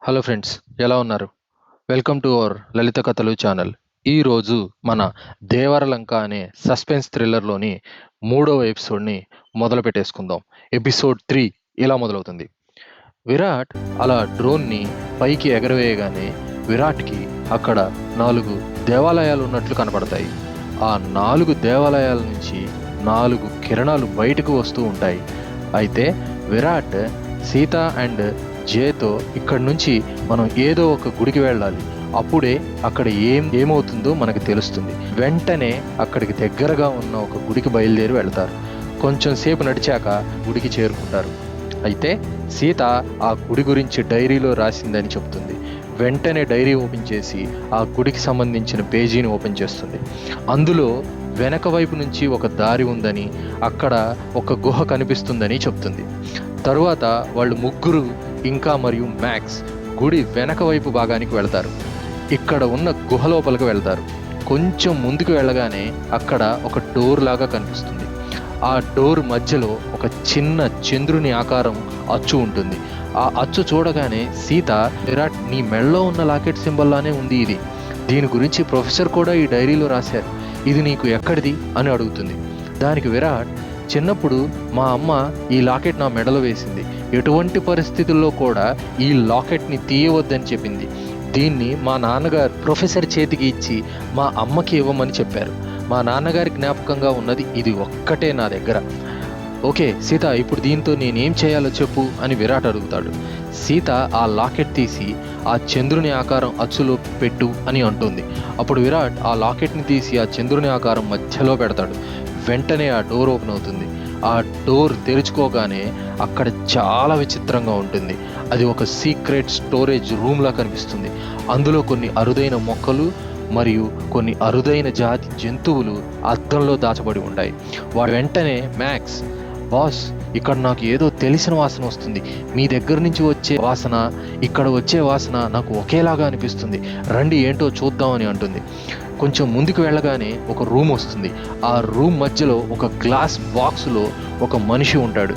Hello friends ఎలా ఉన్నారు? Welcome to our లలిత కథలు ఛానల్. ఈరోజు మన దేవరలంక అనే సస్పెన్స్ థ్రిల్లర్లోని మూడవ ఎపిసోడ్ని మొదలు పెట్టేసుకుందాం. ఎపిసోడ్ త్రీ ఇలా మొదలవుతుంది. విరాట్ అలా డ్రోన్ని పైకి ఎగరవేయగానే విరాట్కి అక్కడ నాలుగు దేవాలయాలు ఉన్నట్లు కనపడతాయి. ఆ నాలుగు దేవాలయాల నుంచి నాలుగు కిరణాలు బయటకు వస్తూ ఉంటాయి. అయితే విరాట్ సీత అండ్ జేతో ఇక్కడి నుంచి మనం ఏదో ఒక గుడికి వెళ్ళాలి. అప్పుడే అక్కడ ఏం ఏమవుతుందో మనకు తెలుస్తుంది. వెంటనే అక్కడికి దగ్గరగా ఉన్న ఒక గుడికి బయలుదేరి వెళ్తారు. కొంచెం సేపు నడిచాక గుడికి చేరుకుంటారు. అయితే సీత ఆ గుడి గురించి డైరీలో రాసిందని చెప్తుంది వెంటనే డైరీ ఓపెన్ చేసి ఆ గుడికి సంబంధించిన పేజీని ఓపెన్ చేస్తుంది. అందులో వెనక వైపు నుంచి ఒక దారి ఉందని అక్కడ ఒక గుహ కనిపిస్తుందని చెప్తుంది తరువాత వాళ్ళు ముగ్గురు ఇంకా మరియు మ్యాక్స్ గుడి వెనక వైపు భాగానికి వెళ్తారు. ఇక్కడ ఉన్న గుహ లోపలికి వెళ్తారు. కొంచెం ముందుకు వెళ్ళగానే అక్కడ ఒక డోర్ లాగా కనిపిస్తుంది. ఆ డోర్ మధ్యలో ఒక చిన్న చంద్రుని ఆకారం అచ్చు ఉంటుంది. ఆ అచ్చు చూడగానే సీత విరాట్ నీ మెళ్ళలో ఉన్న లాకెట్ సింబల్లానే ఉంది ఇది. దీని గురించి ప్రొఫెసర్ కూడా ఈ డైరీలో రాశారు. ఇది నీకు ఎక్కడిది? అని అడుగుతుంది. దానికి విరాట్ చిన్నప్పుడు మా అమ్మ ఈ లాకెట్ నా మెడలో వేసింది. ఎటువంటి పరిస్థితుల్లో కూడా ఈ లాకెట్ని తీయవద్దని చెప్పింది. దీన్ని మా నాన్నగారు ప్రొఫెసర్ చేతికి ఇచ్చి మా అమ్మకి ఇవ్వమని చెప్పారు. మా నాన్నగారి జ్ఞాపకంగా ఉన్నది ఇది ఒక్కటే నా దగ్గర. ఓకే సీత ఇప్పుడు దీంతో నేనేం చేయాలో చెప్పు అని విరాట్ అడుగుతాడు. సీత ఆ లాకెట్ తీసి ఆ చంద్రుని ఆకారం అచ్చులో పెట్టు అని అంటుంది. అప్పుడు విరాట్ ఆ లాకెట్ని తీసి ఆ చంద్రుని ఆకారం మధ్యలో పెడతాడు. వెంటనే ఆ డోర్ ఓపెన్ అవుతుంది. ఆ డోర్ తెరుచుకోగానే అక్కడ చాలా విచిత్రంగా ఉంటుంది. అది ఒక సీక్రెట్ స్టోరేజ్ రూమ్లా కనిపిస్తుంది. అందులో కొన్ని అరుదైన మొక్కలు మరియు కొన్ని అరుదైన జాతి జంతువులు అద్దంలో దాచబడి ఉంటాయి. వాడు వెంటనే మ్యాక్స్ బాస్ ఇక్కడ నాకు ఏదో తెలిసిన వాసన వస్తుంది. మీ దగ్గర నుంచి వచ్చే వాసన ఇక్కడ వచ్చే వాసన నాకు ఒకేలాగా అనిపిస్తుంది. రండి ఏంటో చూద్దామని అంటుంది. కొంచెం ముందుకు వెళ్ళగానే ఒక రూమ్ వస్తుంది. ఆ రూమ్ మధ్యలో ఒక గ్లాస్ బాక్స్లో ఒక మనిషి ఉంటాడు.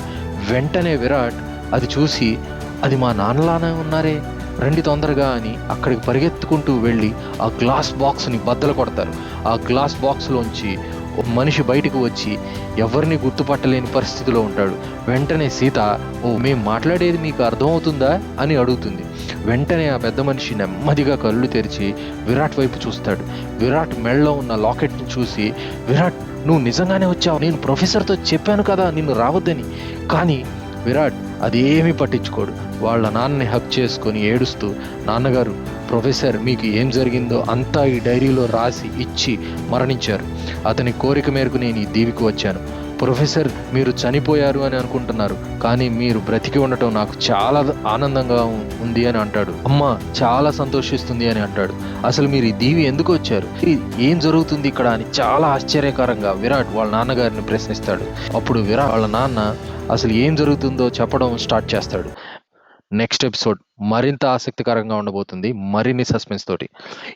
వెంటనే విరాట్ అది చూసి అది మా నాన్నలానే ఉన్నారే రండి తొందరగా అని అక్కడికి పరిగెత్తుకుంటూ వెళ్ళి ఆ గ్లాస్ బాక్స్ని బద్దలు కొడతారు. ఆ గ్లాస్ బాక్స్లోంచి మనిషి బయటకు వచ్చి ఎవరిని గుర్తుపట్టలేని పరిస్థితిలో ఉంటాడు. వెంటనే సీత ఓ మేము మాట్లాడేది మీకు అర్థమవుతుందా? అని అడుగుతుంది. వెంటనే ఆ పెద్ద మనిషి నెమ్మదిగా కళ్ళు తెరిచి విరాట్ వైపు చూస్తాడు. విరాట్ మెడలో ఉన్న లాకెట్ని చూసి విరాట్ నువ్వు నిజంగానే వచ్చావు. నేను ప్రొఫెసర్తో చెప్పాను కదా నిన్ను రావద్దని. కానీ విరాట్ అదేమీ పట్టించుకోడు. వాళ్ళ నాన్నని హక్ చేసుకొని ఏడుస్తూ నాన్నగారు ప్రొఫెసర్ మీకు ఏం జరిగిందో అంతా ఈ డైరీలో రాసి ఇచ్చి మరణించారు. అతని కోరిక మేరకు నేను ఈ దీవికి వచ్చాను. ప్రొఫెసర్ మీరు చనిపోయారు అని అనుకుంటున్నారు కానీ మీరు బ్రతికి ఉండటం నాకు చాలా ఆనందంగా ఉంది అని అంటాడు. అమ్మ చాలా సంతోషిస్తుంది అని అంటాడు. అసలు మీరు ఈ దీవి ఎందుకు వచ్చారు? ఏం జరుగుతుంది ఇక్కడ అని చాలా ఆశ్చర్యకరంగా విరాట్ వాళ్ళ నాన్నగారిని ప్రశ్నిస్తాడు. అప్పుడు విరాట్ వాళ్ళ నాన్న అసలు ఏం జరుగుతుందో చెప్పడం స్టార్ట్ చేస్తాడు. Next episode. మరింత ఆసక్తికరంగా ఉండబోతుంది మరిన్ని సస్పెన్స్ తోటి.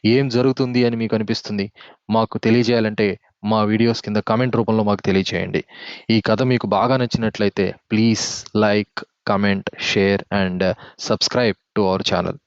ఏం జరుగుతుంది అని మీకు అనిపిస్తుంది? మాకు తెలియజేయాలంటే మా వీడియోస్ కింద కామెంట్ రూపంలో మాకు తెలియజేయండి. ఈ కథ మీకు బాగా నచ్చినట్లయితే please like comment share and subscribe to our channel